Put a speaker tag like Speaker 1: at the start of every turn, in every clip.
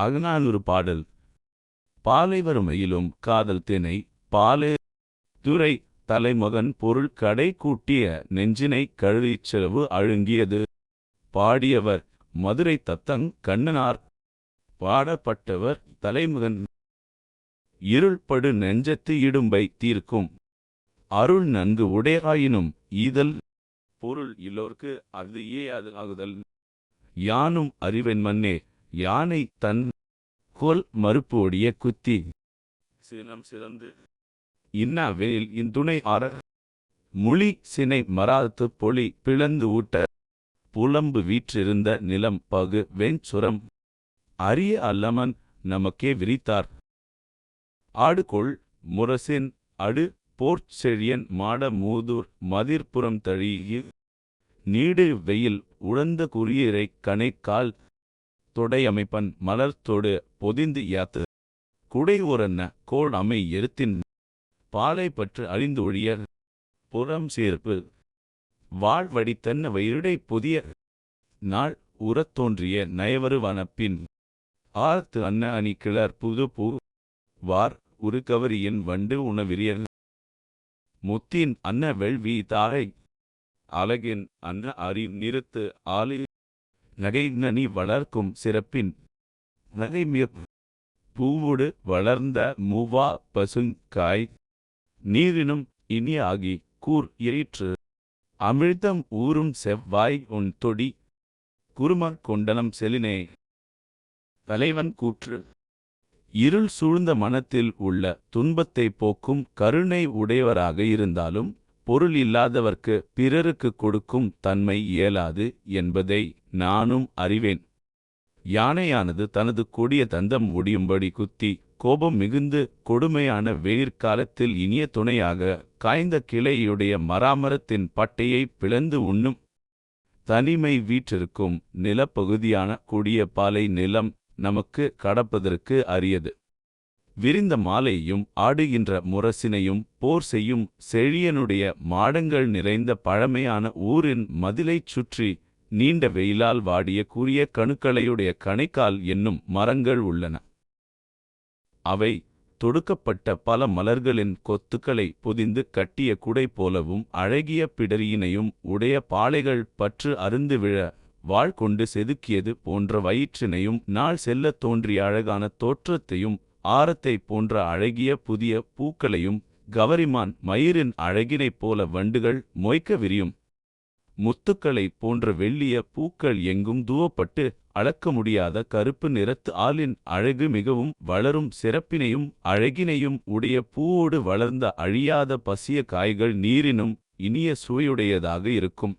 Speaker 1: அகநானூறு பாடல். பாலை வறுமையிலும் காதல் தினை பாலே துரை தலைமகன் பொருள் கடை கூட்டிய நெஞ்சினை கழுவிச் செலவு அழுங்கியது. பாடியவர் மதுரை தத்தங் கண்ணனார். பாடப்பட்டவர் தலைமகன். இருள்படு நெஞ்சத்து இடும்பை தீர்க்கும். அருள் நன்கு உடையாயினும் ஈதல். பொருள் இல்லோர்க்கு அது ஏ அது ஆகுதல். யானும் அறிவென் மன்னே யானை தன் கொல் மறுப்பு ஒடிய குத்தி. சினம் சிறந்து இன்னா வேல் இந்துணை ஆற முழி சினை மராத்து பொலி பிளந்து ஊட்ட. புலம்பு வீற்றிருந்த நிலம் பகு வெஞ்சுரம் அரிய அல்லமன் நமக்கே விரித்தார். ஆடுகொள் முரசின் அடு போர்ச் செழியன் மாட மூதூர் மதிர்ப்புறம் தழியு நீடு வெயில் உழந்த குறியரை கணைக்கால் தொடையமைப்பன் தொடு பொதிந்து யாத்து. குடை ஒரன்ன கோள் அமை எழுத்தின் பாலை பற்று அழிந்து ஒழிய புறம் சேர்ப்பு. வாழ்வடி தன்ன வயிறுடை புதிய நாள் உரத் தோன்றிய நயவருவன பின் ஆர்த்து அன்ன அணி கிளர் புது பூ வார் உரு கவரியின் வண்டு உணவிரிய முத்தின் அன்ன வெள்வி தாரை அழகின் அன்ன அறி நிறுத்து ஆலி நகை நனி வளர்க்கும் சிறப்பின் நகை பூவோடு வளர்ந்த மூவா பசுங்காய் நீரினும் இனியாகி கூர் எயிற்று. அமிழ்தம் ஊறும் செவ்வாய் உன் தொடி. குருமர் கொண்டனம் செலினே. தலைவன் கூற்று. இருள் சூழ்ந்த மனத்தில் உள்ள துன்பத்தை போக்கும் கருணை உடையவராக இருந்தாலும் பொருள் இல்லாதவர்க்கு பிறருக்கு கொடுக்கும் தன்மை இயலாது என்பதை நானும் அறிவேன். யானையானது தனது கொடிய தந்தம் ஒடியும்படி குத்தி கோபம் மிகுந்து கொடுமையான வெயிற்காலத்தில் இனிய துணையாக காய்ந்த கிளையுடைய மராமரத்தின் பட்டையை பிளந்து உண்ணும். தனிமை வீற்றிருக்கும் நிலப்பகுதியான கொடிய பாலை நிலம் நமக்கு கடப்பதற்கு அரியது. விரிந்த மாலையும் ஆடுகின்ற முரசினையும் போர் செய்யும் செழியனுடைய மாடங்கள் நிறைந்த பழமையான ஊரின் மதிலைச் சுற்றி நீண்ட வெயிலால் வாடிய கூறிய கணுக்களையுடைய கணைக்கால் என்னும் மரங்கள் உள்ளன. அவை தொடுக்கப்பட்ட பல மலர்களின் கொத்துக்களை பொதிந்து கட்டிய குடை போலவும் அழகிய பிடரியினையும் உடைய பாளைகள் பற்று அருந்து விழ வாழ் கொண்டு செதுக்கியது போன்ற வயிற்றினையும் நாள் செல்லத் தோன்றிய அழகான தோற்றத்தையும் ஆரத்தை போன்ற அழகிய புதிய பூக்களையும் கவரிமான் மயிரின் அழகினைப் போல வண்டுகள் மொய்க்க விரியும். முத்துக்களைப் போன்ற வெள்ளிய பூக்கள் எங்கும் தூவப்பட்டு அளக்க முடியாத கருப்பு நிறத்து ஆளின் அழகு மிகவும் வளரும் சிறப்பினையும் அழகினையும் உடைய பூவோடு வளர்ந்த அழியாத பசிய காய்கள் நீரினும் இனிய சுவையுடையதாக இருக்கும்.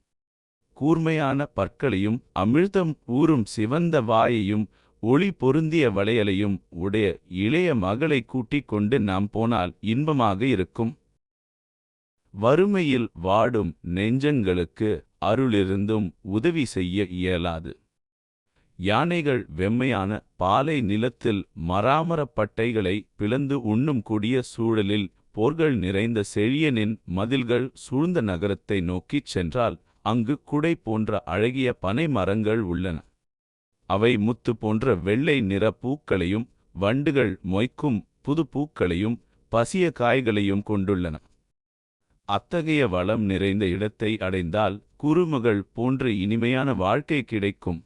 Speaker 1: கூர்மையான பற்களையும் அமிழ்தம் ஊறும் சிவந்த வாயையும் ஒளி பொருந்திய வளையலையும் உடைய இளைய மகளை கூட்டிக் கொண்டு நாம் போனால் இன்பமாக இருக்கும். வறுமையில் வாடும் நெஞ்சங்களுக்கு அருளிருந்தும் உதவி செய்ய இயலாது. யானைகள் வெம்மையான பாலை நிலத்தில் மராமரப் பட்டைகளை பிளந்து உண்ணும் கூடிய சூழலில் போர்கள் நிறைந்த செழியனின் மதில்கள் சூழ்ந்த நகரத்தை நோக்கிச் சென்றால் அங்கு குடை போன்ற அழகிய பனை மரங்கள் உள்ளன. அவை முத்து போன்ற வெள்ளை நிற பூக்களையும் வண்டுகள் மொய்க்கும் புது பூக்களையும் பசிய காய்களையும் கொண்டுள்ளன. அத்தகைய வளம் நிறைந்த இடத்தை அடைந்தால் குறுமகள் போன்ற இனிமையான வாழ்க்கை கிடைக்கும்.